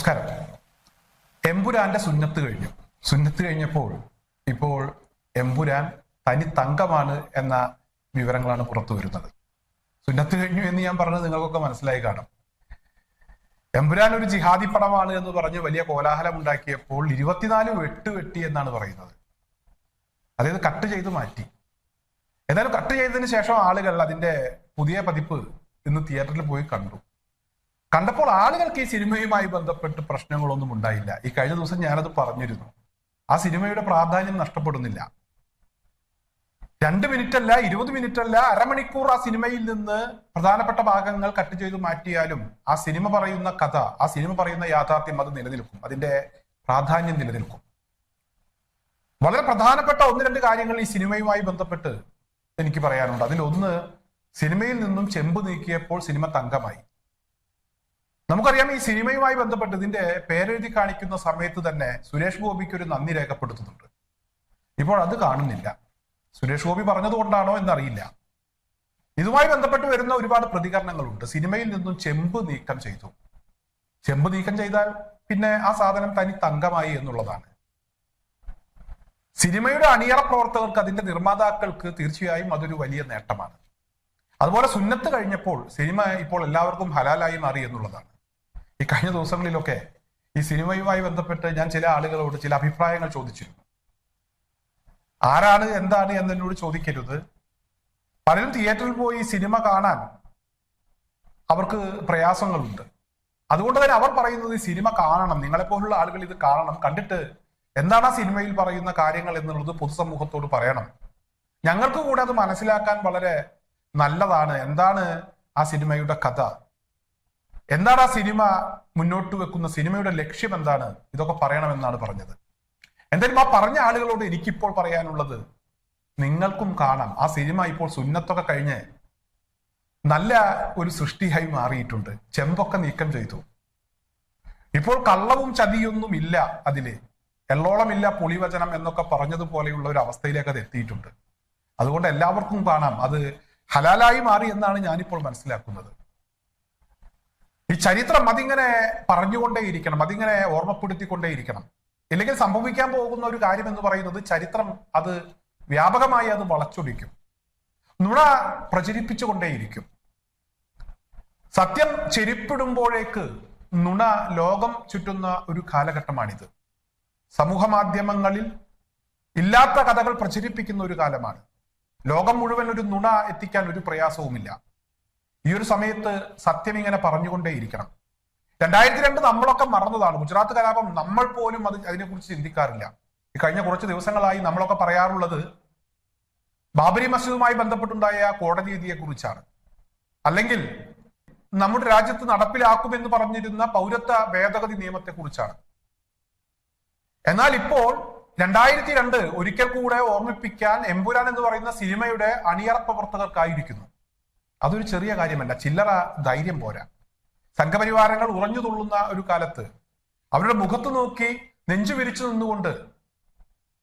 നമസ്കാരം. എമ്പുരാന്റെ സുന്നത്ത് കഴിഞ്ഞു. സുന്നത്ത് കഴിഞ്ഞപ്പോൾ ഇപ്പോൾ എമ്പുരാൻ തനി തങ്കമാണ് എന്ന വിവരങ്ങളാണ് പുറത്തു വരുന്നത്. സുന്നത്ത് കഴിഞ്ഞു എന്ന് ഞാൻ പറഞ്ഞത് നിങ്ങൾക്കൊക്കെ മനസ്സിലായി കാണും. എമ്പുരാൻ ഒരു ജിഹാദി പടമാണ് എന്ന് പറഞ്ഞ് വലിയ കോലാഹലം ഉണ്ടാക്കിയപ്പോൾ ഇരുപത്തിനാല് വെട്ട് വെട്ടി എന്നാണ് പറയുന്നത്. അതായത് കട്ട് ചെയ്ത് മാറ്റി. എന്നാലും കട്ട് ചെയ്തതിന് ശേഷം ആളുകൾ അതിന്റെ പുതിയ പതിപ്പ് ഇന്ന് തിയേറ്ററിൽ പോയി കണ്ടു. കണ്ടപ്പോൾ ആളുകൾക്ക് ഈ സിനിമയുമായി ബന്ധപ്പെട്ട് പ്രശ്നങ്ങളൊന്നും ഉണ്ടായില്ല. ഈ കഴിഞ്ഞ ദിവസം ഞാനത് പറഞ്ഞിരുന്നു. ആ സിനിമയുടെ പ്രാധാന്യം നഷ്ടപ്പെടുന്നില്ല. രണ്ട് മിനിറ്റ് അല്ല ഇരുപത് മിനിറ്റ് അല്ല അരമണിക്കൂർ ആ സിനിമയിൽ നിന്ന് പ്രധാനപ്പെട്ട ഭാഗങ്ങൾ കട്ട് ചെയ്ത് മാറ്റിയാലും ആ സിനിമ പറയുന്ന കഥ ആ സിനിമ പറയുന്ന യാഥാർത്ഥ്യം അത് നിലനിൽക്കും. അതിന്റെ പ്രാധാന്യം നിലനിൽക്കും. വളരെ പ്രധാനപ്പെട്ട ഒന്ന് രണ്ട് കാര്യങ്ങൾ ഈ സിനിമയുമായി ബന്ധപ്പെട്ട് എനിക്ക് പറയാനുണ്ട്. അതിലൊന്ന് സിനിമയിൽ നിന്നും ചെമ്പ് നീക്കിയപ്പോൾ സിനിമ തങ്കമായി. നമുക്കറിയാം ഈ സിനിമയുമായി ബന്ധപ്പെട്ട് ഇതിന്റെ പേരെഴുതി കാണിക്കുന്ന സമയത്ത് തന്നെ സുരേഷ് ഗോപിക്ക് ഒരു നന്ദി രേഖപ്പെടുത്തുന്നുണ്ട്. ഇപ്പോൾ അത് കാണുന്നില്ല. സുരേഷ് ഗോപി പറഞ്ഞതുകൊണ്ടാണോ എന്നറിയില്ല. ഇതുമായി ബന്ധപ്പെട്ട് വരുന്ന ഒരുപാട് പ്രതികരണങ്ങളുണ്ട്. സിനിമയിൽ നിന്നും ചെമ്പ് നീക്കം ചെയ്തു. ചെമ്പ് നീക്കം ചെയ്താൽ പിന്നെ ആ സാധനം തനി തങ്കമായി എന്നുള്ളതാണ്. സിനിമയുടെ അണിയറ പ്രവർത്തകർക്ക് അതിന്റെ നിർമ്മാതാക്കൾക്ക് തീർച്ചയായും അതൊരു വലിയ നേട്ടമാണ്. അതുപോലെ സുന്നത്ത് കഴിഞ്ഞപ്പോൾ സിനിമ ഇപ്പോൾ എല്ലാവർക്കും ഹലാലായി മാറി എന്നുള്ളതാണ്. ഈ കഴിഞ്ഞ ദിവസങ്ങളിലൊക്കെ ഈ സിനിമയുമായി ബന്ധപ്പെട്ട് ഞാൻ ചില ആളുകളോട് ചില അഭിപ്രായങ്ങൾ ചോദിച്ചിരുന്നു. ആരാണ് എന്താണ് എന്നോട് ചോദിക്കരുത്. പലരും തിയേറ്ററിൽ പോയി സിനിമ കാണാൻ അവർക്ക് പ്രയാസങ്ങളുണ്ട്. അതുകൊണ്ട് തന്നെ അവർ പറയുന്നത് ഈ സിനിമ കാണണം നിങ്ങളെപ്പോലുള്ള ആളുകൾ ഇത് കാണണം കണ്ടിട്ട് എന്താണ് ആ സിനിമയിൽ പറയുന്ന കാര്യങ്ങൾ എന്നുള്ളത് പൊതുസമൂഹത്തോട് പറയണം. ഞങ്ങൾക്ക് കൂടെ അത് മനസ്സിലാക്കാൻ വളരെ നല്ലതാണ്. എന്താണ് ആ സിനിമയുടെ കഥ? എന്താണ് ആ സിനിമ മുന്നോട്ട് വെക്കുന്ന സിനിമയുടെ ലക്ഷ്യം എന്താണ്? ഇതൊക്കെ പറയണമെന്നാണ് പറഞ്ഞത്. എന്തായാലും ആ പറഞ്ഞ ആളുകളോട് എനിക്കിപ്പോൾ പറയാനുള്ളത് നിങ്ങൾക്കും കാണാം. ആ സിനിമ ഇപ്പോൾ സുന്നത്തൊക്കെ കഴിഞ്ഞ് നല്ല ഒരു സൃഷ്ടിയായി മാറിയിട്ടുണ്ട്. ചെമ്പൊക്കെ നീക്കം ചെയ്തു. ഇപ്പോൾ കള്ളവും ചതിയൊന്നും ഇല്ല അതിൽ. എള്ളോളമില്ല പുളിവചനം എന്നൊക്കെ പറഞ്ഞതുപോലെയുള്ള ഒരു അവസ്ഥയിലേക്ക് അത് എത്തിയിട്ടുണ്ട്. അതുകൊണ്ട് എല്ലാവർക്കും കാണാം. അത് ഹലാലായി മാറി എന്നാണ് ഞാനിപ്പോൾ മനസ്സിലാക്കുന്നത്. ഈ ചരിത്രം അതിങ്ങനെ പറഞ്ഞുകൊണ്ടേയിരിക്കണം അതിങ്ങനെ ഓർമ്മപ്പെടുത്തിക്കൊണ്ടേയിരിക്കണം. ഇല്ലെങ്കിൽ സംഭവിക്കാൻ പോകുന്ന ഒരു കാര്യം എന്ന് പറയുന്നത് ചരിത്രം അത് വ്യാപകമായി അത് വളച്ചൊടിക്കും. നുണ പ്രചരിപ്പിച്ചുകൊണ്ടേയിരിക്കും. സത്യം ചെരിപ്പിടുമ്പോഴേക്ക് നുണ ലോകം ചുറ്റുന്ന ഒരു കാലഘട്ടമാണിത്. സമൂഹ മാധ്യമങ്ങളിൽ ഇല്ലാത്ത കഥകൾ പ്രചരിപ്പിക്കുന്ന ഒരു കാലമാണ്. ലോകം മുഴുവൻ ഒരു നുണ എത്തിക്കാൻ ഒരു പ്രയാസവുമില്ല. ഈ ഒരു സമയത്ത് സത്യം ഇങ്ങനെ പറഞ്ഞുകൊണ്ടേയിരിക്കണം. രണ്ടായിരത്തി രണ്ട് നമ്മളൊക്കെ മറന്നതാണ്. ഗുജറാത്ത് കലാപം നമ്മൾ പോലും അത് അതിനെക്കുറിച്ച് ചിന്തിക്കാറില്ല. ഈ കഴിഞ്ഞ കുറച്ച് ദിവസങ്ങളായി നമ്മളൊക്കെ പറയാറുള്ളത് ബാബരി മസ്ജിദുമായി ബന്ധപ്പെട്ടുണ്ടായ കോടതി വിധിയെ കുറിച്ചാണ് അല്ലെങ്കിൽ നമ്മുടെ രാജ്യത്ത് നടപ്പിലാക്കുമെന്ന് പറഞ്ഞിരുന്ന പൗരത്വ ഭേദഗതി നിയമത്തെ കുറിച്ചാണ് എന്നാൽ ഇപ്പോൾ രണ്ടായിരത്തി രണ്ട് ഒരിക്കൽ കൂടെ ഓർമ്മിപ്പിക്കാൻ എമ്പുരാൻ എന്ന് പറയുന്ന സിനിമയുടെ അണിയറ പ്രവർത്തകർക്കായിരിക്കുന്നു. അതൊരു ചെറിയ കാര്യമല്ല. ചില്ലറ ധൈര്യം പോരാ. സംഘപരിവാരങ്ങൾ ഉറഞ്ഞു തുള്ളുന്ന ഒരു കാലത്ത് അവരുടെ മുഖത്ത് നോക്കി നെഞ്ചു വിരിച്ചു നിന്നുകൊണ്ട്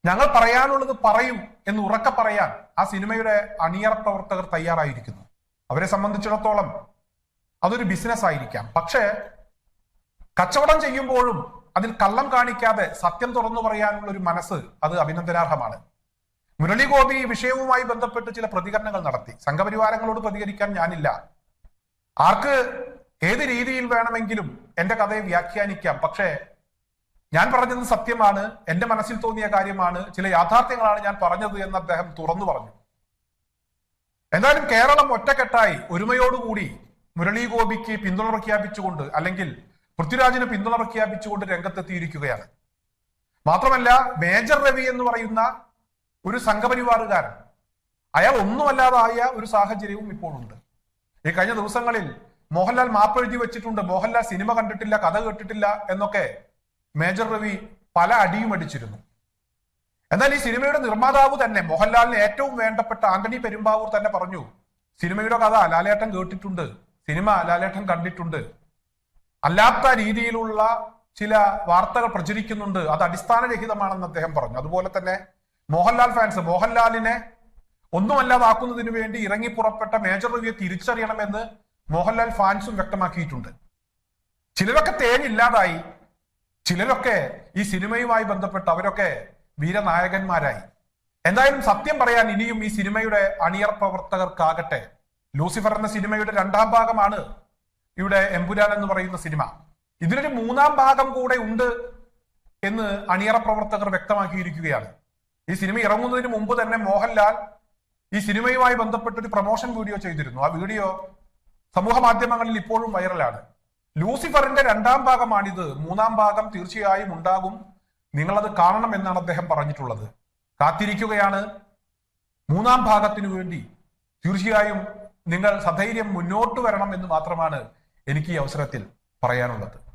ഞങ്ങൾ പറയാനുള്ളത് പറയും എന്ന് ഉറക്കെ പറയാൻ ആ സിനിമയുടെ അണിയറ പ്രവർത്തകർ തയ്യാറായിരിക്കുന്നു. അവരെ സംബന്ധിച്ചിടത്തോളം അതൊരു ബിസിനസ് ആയിരിക്കാം. പക്ഷേ കച്ചവടം ചെയ്യുമ്പോഴും അതിൽ കള്ളം കാണിക്കാതെ സത്യം തുറന്നു പറയാനുള്ള ഒരു മനസ്സ് അത് അഭിനന്ദനാർഹമാണ്. മുരളി ഗോപി ഈ വിഷയവുമായി ബന്ധപ്പെട്ട് ചില പ്രതികരണങ്ങൾ നടത്തി. സംഘപരിവാരങ്ങളോട് പ്രതികരിക്കാൻ ഞാനില്ല. ആർക്ക് ഏത് രീതിയിൽ വേണമെങ്കിലും എന്റെ കഥയെ വ്യാഖ്യാനിക്കാം. പക്ഷേ ഞാൻ പറഞ്ഞത് സത്യമാണ്. എന്റെ മനസ്സിൽ തോന്നിയ കാര്യമാണ്. ചില യാഥാർത്ഥ്യങ്ങളാണ് ഞാൻ പറഞ്ഞത് എന്ന് അദ്ദേഹം തുറന്നു പറഞ്ഞു. എന്തായാലും കേരളം ഒറ്റക്കെട്ടായി ഒരുമയോടുകൂടി മുരളി ഗോപിക്ക് പിന്തുണ പ്രഖ്യാപിച്ചുകൊണ്ട് അല്ലെങ്കിൽ പൃഥ്വിരാജിന് പിന്തുണ പ്രഖ്യാപിച്ചുകൊണ്ട് രംഗത്തെത്തിയിരിക്കുകയാണ്. മാത്രമല്ല മേജർ രവി എന്ന് പറയുന്ന ഒരു സംഘപരിവാറുകാരൻ. അയാൾ ഒന്നുമല്ലാതായ ഒരു സാഹചര്യവും ഇപ്പോഴുണ്ട്. ഈ കഴിഞ്ഞ ദിവസങ്ങളിൽ മോഹൻലാൽ മാപ്പ് എഴുതി വെച്ചിട്ടുണ്ട്. മോഹൻലാൽ സിനിമ കണ്ടിട്ടില്ല കഥ കേട്ടിട്ടില്ല എന്നൊക്കെ മേജർ രവി പല അടിയും അടിച്ചിരുന്നു. എന്നാൽ ഈ സിനിമയുടെ നിർമ്മാതാവ് തന്നെ മോഹൻലാലിന് ഏറ്റവും വേണ്ടപ്പെട്ട ആന്റണി പെരുമ്പാവൂർ തന്നെ പറഞ്ഞു സിനിമയുടെ കഥ ലാലേട്ടൻ കേട്ടിട്ടുണ്ട് സിനിമ ലാലേട്ടൻ കണ്ടിട്ടുണ്ട്. അല്ലാത്ത രീതിയിലുള്ള ചില വാർത്തകൾ പ്രചരിക്കുന്നുണ്ട്. അത് അടിസ്ഥാനരഹിതമാണെന്ന് അദ്ദേഹം പറഞ്ഞു. അതുപോലെ തന്നെ മോഹൻലാൽ ഫാൻസ് മോഹൻലാലിനെ ഒന്നുമല്ലാതാക്കുന്നതിന് വേണ്ടി ഇറങ്ങി പുറപ്പെട്ട മേജർ രവിയെ തിരിച്ചറിയണമെന്ന് മോഹൻലാൽ ഫാൻസും വ്യക്തമാക്കിയിട്ടുണ്ട്. ചിലരൊക്കെ തേനില്ലാതായി ചിലരൊക്കെ ഈ സിനിമയുമായി ബന്ധപ്പെട്ട് അവരൊക്കെ വീരനായകന്മാരായി. എന്തായാലും സത്യം പറയാൻ ഇനിയും ഈ സിനിമയുടെ അണിയർ പ്രവർത്തകർക്കാകട്ടെ ലൂസിഫർ എന്ന സിനിമയുടെ രണ്ടാം ഭാഗമാണ് ഇവിടെ എമ്പുരാൻ എന്ന് പറയുന്ന സിനിമ. ഇതിനൊരു മൂന്നാം ഭാഗം കൂടെ ഉണ്ട് എന്ന് അണിയറ പ്രവർത്തകർ വ്യക്തമാക്കിയിരിക്കുകയാണ്. ഈ സിനിമ ഇറങ്ങുന്നതിന് മുമ്പ് തന്നെ മോഹൻലാൽ ഈ സിനിമയുമായി ബന്ധപ്പെട്ട് ഒരു പ്രൊമോഷൻ വീഡിയോ ചെയ്തിരുന്നു. ആ വീഡിയോ സമൂഹ മാധ്യമങ്ങളിൽ ഇപ്പോഴും വൈറലാണ്. ലൂസിഫറിന്റെ രണ്ടാം ഭാഗമാണിത്. മൂന്നാം ഭാഗം തീർച്ചയായും ഉണ്ടാകും. നിങ്ങളത് കാണണം എന്നാണ് അദ്ദേഹം പറഞ്ഞിട്ടുള്ളത്. കാത്തിരിക്കുകയാണ്. മൂന്നാം ഭാഗത്തിനു വേണ്ടി തീർച്ചയായും നിങ്ങൾ സധൈര്യം മുന്നോട്ട് വരണം എന്ന് മാത്രമാണ് എനിക്ക് ഈ അവസരത്തിൽ പറയാനുള്ളത്.